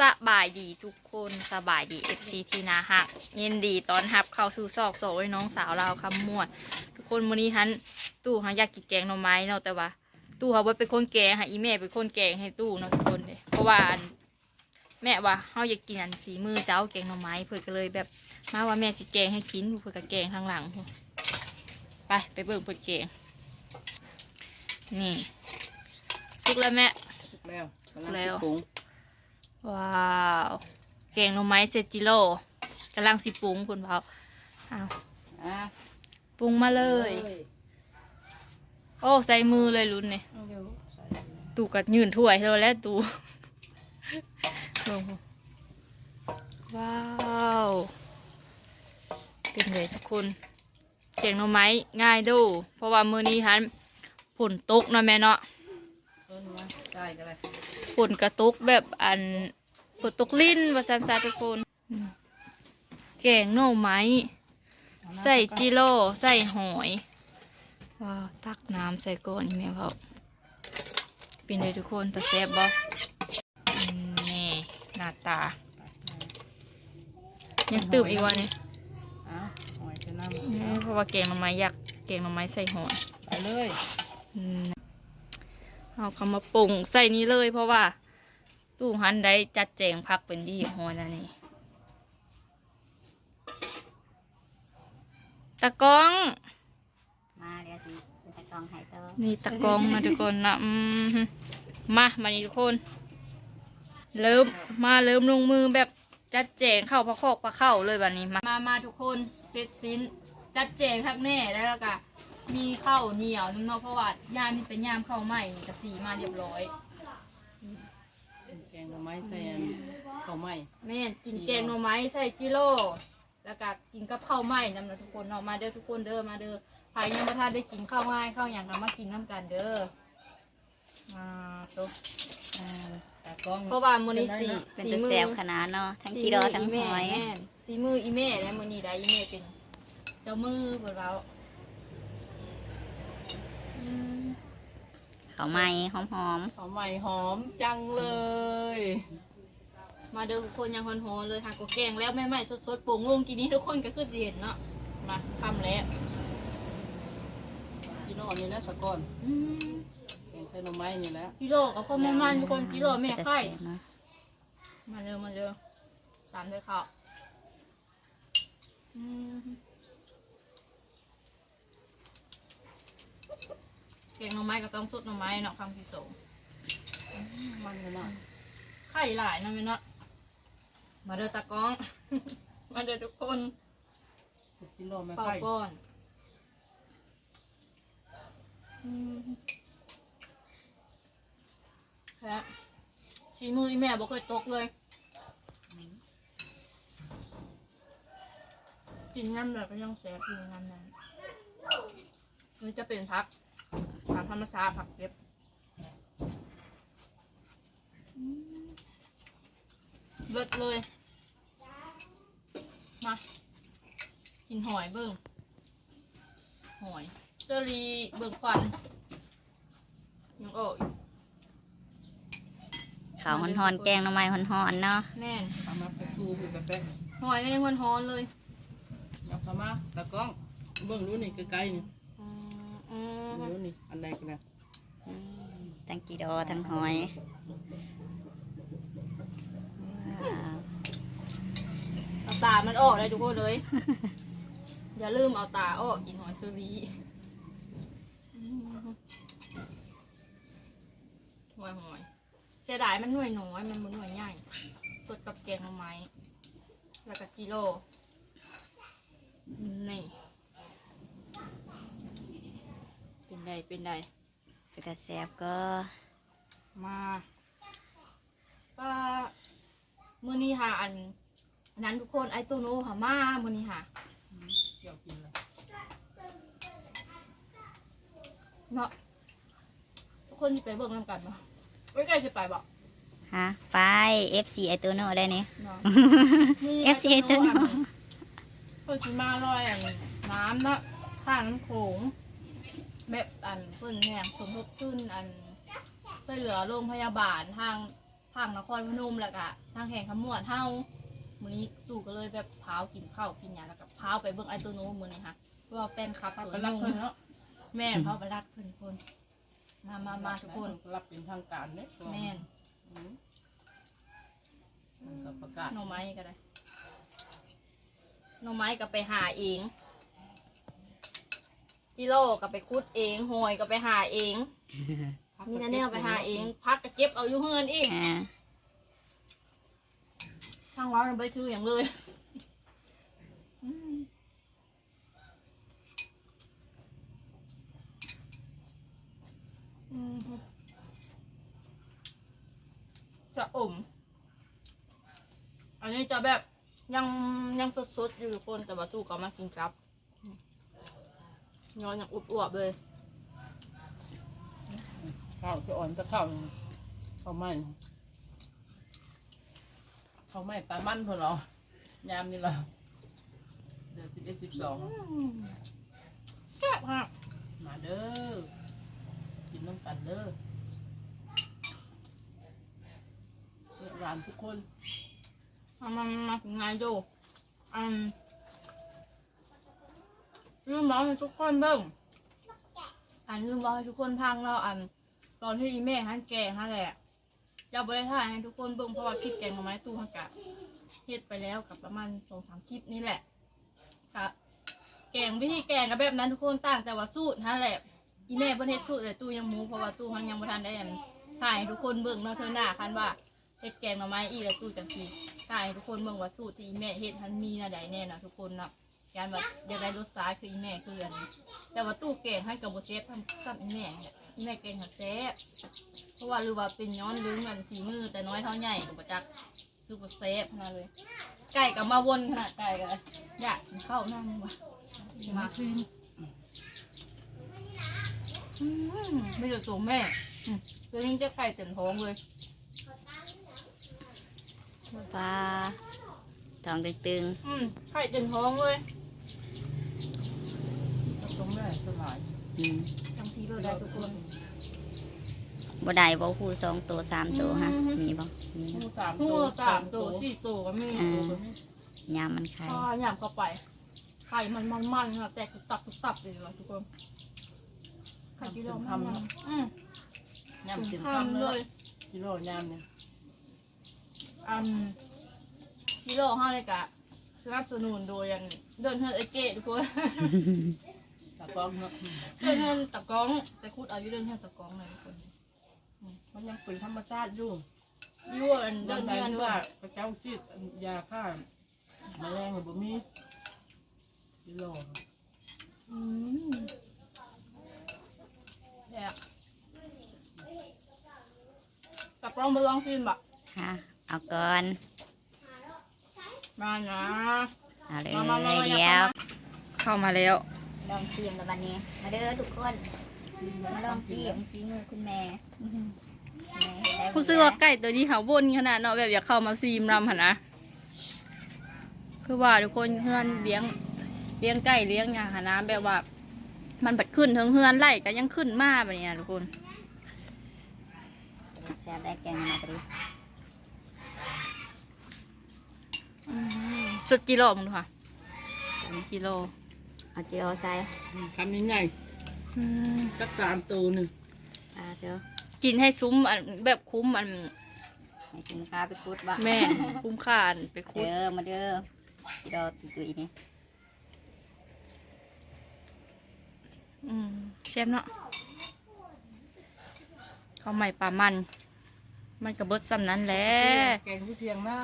สบายดีทุกคนสบายดี FC ทีนาหักยินดีตอนรับเข้าสู่ซอกโซยน้องสาวเราคำมวด ทุกคนมื้อนี้ฮันตู้ฮันอยากกินแกงหน่อไม้เนาะแต่ว่า ตู้เขาบ่เป็นคนแกงค่ะอีแม่เป็นคนแกงให้ตู้เนาะทุกคนเด้เพราะว่าอันแม่ว่าเฮาอยากกินอันสีมือเจ้าแกงหน่อไม้เพิ่นก็เลยแบบมาว่าแม่สิแกงให้กินเพิ่นก็แกงข้างหลังพู้นไปไปเบิ่งเพิ่นแกงนี่สุกแล้วแม่สุกแล้วกำลังแล้วสิปรุง ว้าวแกงหน่อไม้เซจิโร่กำลังสิปรุงคุณเผาอ้าวอะปรุงมาเลย โอ้ใส่มือเลยลุ้นเนี่ยเอาเร็วใส่ตู่กัดยืนถ้วยเราแล้วตู่ลงว้าว เป็นเลยทุกคนแกงหน่อไม้ง่ายดู เพราะว่ามือนี้ฮันฝนตกเนาะแม่เนาะเพิ่นมา ใส่กันเลยฝนกระตกแบบอันฝนตกลิ้นว่าซันซาทุกคนอืมแกงหน่อไม้ ใส่จิโร่ใส่หอยว้าวตักน้ำใส่ก่อนนี่แม่เขาเป็นเลยทุกคนแต่แซ่บบ่อืมนี่หน้าตา ยังตื่มอีกวันนี้เอ้าหอยใส่น้เพราะว่าแกงหน่อไม้อยากแกงหน่อไม้ใส่หอยำไปเลย อืมเอาคำมาปรุงใส่นี้เลย เพราะว่า ตู้หันได้จัดแจงพักเป็นที่หอยนะนี่ตะกร้อง มาเดี๋ยวสิเป็นตะกองไห้ต่อนี่ตะกร้องนะทุกคนนะอืมมามานี่ทุกคน เริ่มมาเริ่มลงมือแบบจัดแจงเข้าพระคอกพระเข้าเลยแบบนี้มามามาทุกคนเสร็จสิ้นจัดแจงทักแน่แล้วก็ มีข้าวเหนียวน้ำเนอกเพราะว่ายามนี่เป็นยามข้าวไหม้นี่กระสีมาเรียบร้อยเป็นแกงหน่อไม้ใส่อันข้าวไหม้แม่นกินแกงหน่อไม้ใส่จิโร่แล้วก็กินกับข้าวไหม้นำนะทุกคนเนาะมาเด้อทุกคนเด้อมาเด้อใครยังไม่ทันได้กินข้าวง่ายข้าวอย่างเรามากินน้ำกันเด้อมาตัว อ่าตากล้องเพราะว่ามื้อนี้สีเป็นสีตะมืแซอบขนาดเนาะทั้งสีกิโลมืทั้งหแม่อยแม่นสีมืออีแม่และมื้อนี้ได้อีแม่เป็นเจ้ามือเปิดเว้าอืม ข้าวไหม้หอมข้าวไหม้หอมจังเลย มาเด้อทุกคนยังฮอนๆเลยค่ะก็แกงแล้วแม่ใหม่สดๆโป่งลงกินนี้ทุกคนก็คือสิเห็นเนาะมาทำแล้วกินอ่อนนี่นะสะก้อนอืมแกงใส่หน่อไม้นี่แหละกิโลกับข้าวมันๆทุกคนกิโลๆแม่เป็นตะไข่แซบเนาะมาเร็วมาเร็วตามด้วยข้าวอืม แกงหน่อไม้กับต้มซุปหน่อไม้เนาะคำที่สองมันขนาดไข่หลายเนาะแม่เนาะมาเด้อตากล้อง มาเด้อทุกคนกินรอไม่เป่าไข่ก่อนอืมแค่ชีมืออีแม่บ่เคยตกเลย กินน้ำแบบก็ยังแสบอยู่น้ำนั้นนี่จะเป็นพัก ผักธรรมชาติผักเก็บอืมเบิดเลย มา กินหอยเบิ่งหอยเซอรีเบิ่งควันยังโอ้ยข้าวหอนๆแกงหน่อไม้หอนๆเนาะแน่นเอามาไปทูไปแป๊ะหอยยังควันฮ้อนเลยๆยับเข้ามาตากล้องเบิ่งรู้นี่ใกล้ๆนี่อืมอื มรู้นี่อันใดกันนะทั้งกิโลทั้งหอยว้าวเอาตามันออกเลยทุกคนเลย อย่าลืมเอาตาออกกินหอยเซอรีอืมหอยหอยเสียดายมันหน่วยน้อยมันบ่หน่วยใหญ่สดกับแกงหน่อไม้แล้วก็กิโลนี่ เป็นไดเป็นไดเป็นตะแซบก็มาป้ามือนี้ค่ะอันอันนั้นทุกคนไอตัวโน้ค่ะมามือนี้ค่ะเกี่ยวกินเลยเนาะทุกคนจะไปเบิ่งนำกันปะไว้ใกล้จะไปบอกฮะไป FC ไอตัวโน่ได้นี่เนาะ FC ไอตัวโน่ เพิ่นสิมาลอยอันน้ำเนาะข้างน้ำโขง แบบอันเพิ่นแหงสมทบขึ้นอันช่วยเหลือโรงพยาบาลทางภทางนครพนมแล้วก็ทางแห่งขมวดเฮามื้อนี้ตู่ก็เลยแบบพาวกินข้าวกินหยังแล้วก็พาวไปเบิ่งไอ้ตัวโน้มื้อนี้ค่ะเพราะว่าแฟนคลับถ้าตัวไปรับนุ่งเพิ่นเนาะแม่พาไปรักเพิ่นคนมามามาทุกคนรับเป็นทางการเด้แม่นอืมมันก็ประกาศหน่อไม้ก็ได้หน่อไม้ก็ไปหาเอง จิโร่ก็ไปคุดเองหอยก็ไปหาเอง มีนาเนี่ยไปหาเอง พักก็เก็บเอาอยู่เฮือนอีกอ่าช่างร้อนมันไปซื้ออย่างเลยอืมอืมจะอม อันนี้จะแบบยังยังสดๆอยู่ทุกคนแต่ว่าตู้ก็มากินครับ ย้อนอย่างอวบๆเลยข้าวจะอ่อนจะข้าวข้าวไหม้ข้าวไหม้ปลามันเพิ่นเหรอยามนี่เหรอเดือนสิบเอ็ดสิบสองแซ่บฮะมาเด้อกินน้ำกันเด้อลูกหลานทุกคนเอามามาถึงไงดูอืม ลืมบอกให้ทุกคนเบิ่งอันลืมบอกให้ทุกคนพังเราอัน ตอนที่อีแม่ฮันแกงนั่นแหละจะบริถ่ายให้ทุกคนเบิ่งเพราะว่าคลิปแกงหน่อไม้ตู้ฮันกะเฮ็ดไปแล้วกับประมาณสองสามคลิปนี่แหละกะแกงวิธีแกงกับแบบนั้นทุกคนต่างแต่ว่าสูตรนั่นแหละอีแม่เพิ่นเฮ็ดสูตรแต่ตู้ยังหมูเพราะว่าตู้ฮันยังบ่ทันได้อันถ่ายให้ทุกคนเบิ่งเนาะเธอหน้าคันว่าเฮ็ดแกงหน่อไม้อีแล้วตู้จังซี่ถ่ายให้ทุกคนเบิ่งว่าสูตรที่อีแม่เฮ็ดทันมีนะใดแน่นะทุกคนเนาะ การแบบอยากได้รสชาติคืออีแม่คืออันนี้แต่ว่าตู้แกงให้กับบ่เซฟทำซ้ำอีแม่เนี่ยอีแม่แกงหักแซ่บเพราะว่าหรือว่าเป็นย้อนลืมกันสีมือแต่น้อยเท่าใหญ่กับประจักซูเปอร์เซฟขนาดเลย ไก่กับมาวนขนาดไก่กันเลยอยากกินข้าวนั่งวะมาซิมอืมไม่จะตัวแม่อืมตัวนี้จะไข่เต็มท้องเลยปลาทองตึงอืมไข่เต็มท้องเลย ตรงแม่สลายๆอืมทั้งสีเลยได้ทุกคนบ่ได้บ่คู่สองตัวสามตัวฮะอืมมีบ่มีหมูนะสามหัตัววสามตัวสี่ตัวก็มีอ่ายามมันไข่พอหยำเข้าไปไข่มันมันมันๆค่ะแต่ตุบตับตุบตับเลยว่ะทุกคนไข่ที่เรามันมันๆอืมยำสินทำคำเลเลยยกิโลยำเนี่ยอืมกิโลห้าเลยกะสนับสนุนโดยอย่างเดินเฮินไอเกตทุกคน ตะกร้องเนาะเดินเฮินตะกร้องแต่คูดเอาอยู่เดินเฮินตะกร้องเลยทุกคนมันยังเป็นธรรมชาติอยู่ยั่วอันเดิเดินนไปเฮินที่ว่าว่าพระเจ้าซีดยาฆ่าแมลงหรือบ่มีกิโลอืมแซ่บตะกร้องมาลองชิมบะค่ะเอาก่อน มานะเอาเลยมามามาเดี๋ยวเข้ามาแล้ว ลองชิมแล้ววันนี้ มาเด้อทุกคน มาลองชิมฝีมือคุณแม่แม่เฮ็ดได้บ่ผู้ซื้อว่าไก่ตัวนี้เขาบนขนาดเนาะแบบอยากเข้ามาซีมรำหันนะคือว่าทุกคนเฮือนเลี้ยงเลี้ยงไก่เลี้ยงอย่างหันนะแบบว่า มันบัดขึ้นถึงเฮือนไล่ก็ยังขึ้นมาแบบนี้นะทุกคนแซ่บได้แกงมาพอดีสุดกิโลมึงดูค่ะเป็นกิโล เอาเจียวใส่คำยังไงสักสามตัวหนึ่งปลาเจียวกินให้ซุ้มอันแบบคุ้มอันให้กินข้าวไปคุดบ่แม่นคุ้มค่าอันไปคุดเด้อมาเด้อพี่ดอกตุยๆนี่อืมเชฟเนาะข้าวใหม่ปลามัน มันกระเบิดซ้ำนั้นแหละ แกงที่เพียงหน้า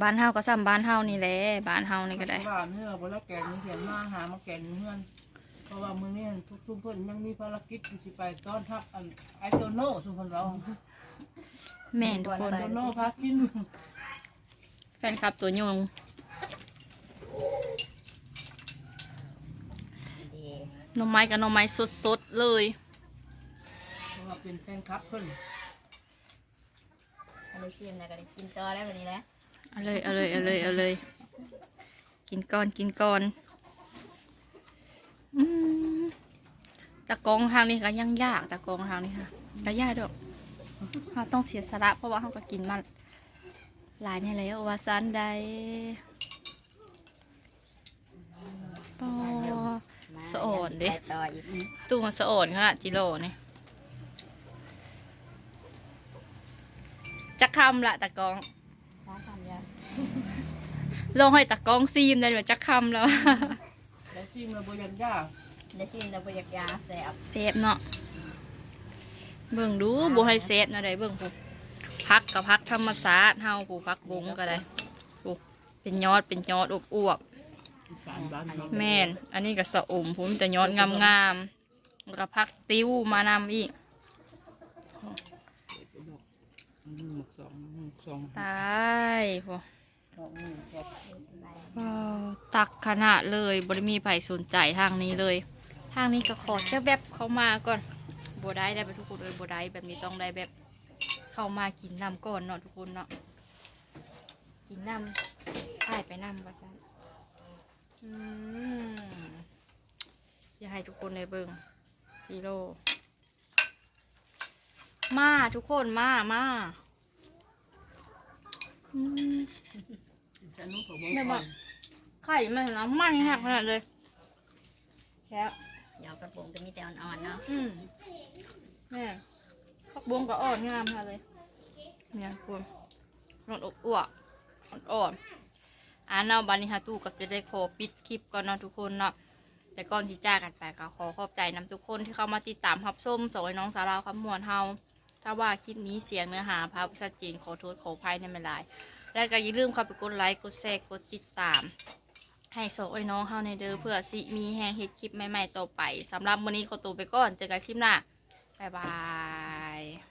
บ้านเฮาก็ซ้ำบ้านเฮานี่แหละบ้านเฮานี่ก็ได้ว่าเนื้อบ่ละแกงนี่เพียงหน้าหามาแกงอยู่เพื่อนเพราะว่ามื้อนี้ทุกชุมเพิ่นยังมีภารกิจอยู่สิไปต้อนรับอันไอโตโน่ชุมเพิ่นเราแม่นทุกคนโตโน่พากินแฟนคลับตัวยงดีหน่อไม้กับหน่อไม้สดๆเลยเพราะว่าเป็นแฟนคลับเพิ่นเอาไปชิมแล้วก็ได้กินต่อได้วันนี้แหละ เอาเลยเอาเลยเอาเลยเอาเลย กินก่อนกินก่อนอตะกองทางนี้ก็ยังยากตะกองทางนี้ค่ะก็ยากดอกเราต้องเสียสละเพราะว่าเราก็กินมาหลายนี่แล้วว่าซันใดปอสะอ่อนดิตู้มันสะอ่อนขนาดจิโร่เนี่ยจะคำละตะกอง ลงให้ตะกองซีมได้หรือจะคำแล้วแล้วชิมเราบยังยากเดี๋ยวชิมจะบอยากยาแสบเซฟเนาะเบิ่งดูบ่ให้เซฟนะได้เบิ่งผู้พักกับพักธรรมศาสตร์เฮาผู้พักบุ้งก็ได้ผู้เป็นยอดเป็นยอดอบอวบอีสานบ้านเราๆแม่น อันนี้ก็สะอมผมแต่ยอดงามๆแล้วก็พักติ้วมานำอีกอืมหมกสองหมกสองตายพอ ว้าวตักขนาดเลยบ่ได้มีไผ่สนใจทางนี้เลย ทางนี้ก็ขอเจ้าแบบเข้ามาก่อนบ่ได้ได้ไปทุกคนเลยบ่ได้แบบนี้ต้องได้แบบ เข้ามากินน้ำก่อนเนาะทุกคนเนาะกินน้ำใช่ไปน้ำว่าซั่นอืมอยากให้ทุกคนได้เบิ่งซีโร่มาทุกคนมามาอืม ฉันนุ่งของได้ปะไข่มันน้ำมันหักขนาดเลยแค่เดี๋ยวกระปุกจะมีแต่อ่อนๆเนาะอืมแม่ผักบวงก็อ่อนงามค่ะเลยเนี่ยคุณร้อนอบอวกอ่อนๆอ่าเนาะบันนี้ฮะตู้ก็จะได้ขอปิดคลิปก่อนเนาะทุกคนเนาะแต่ก่อนที่จากกันไปก็ขอขอบใจนำทุกคนที่เข้ามาติดตามรับส้มสอยน้องสาวเราวคำมวนเฮาถ้าว่าคลิปนี้เสียงเนื้อหาภาพชัดเจนขอโทษขออภัยในไม่ลาย และก็อย่าลืมเข้าไปกดไลค์ กดแชร์ กดติดตาม ให้โซไอ้น้องเฮาในเด้อเพื่อสิมีแฮงเฮ็ดคลิปใหม่ๆต่อไปสำหรับวันนี้ขอตัวไปก่อน เจอกันคลิปหน้า บ๊ายบาย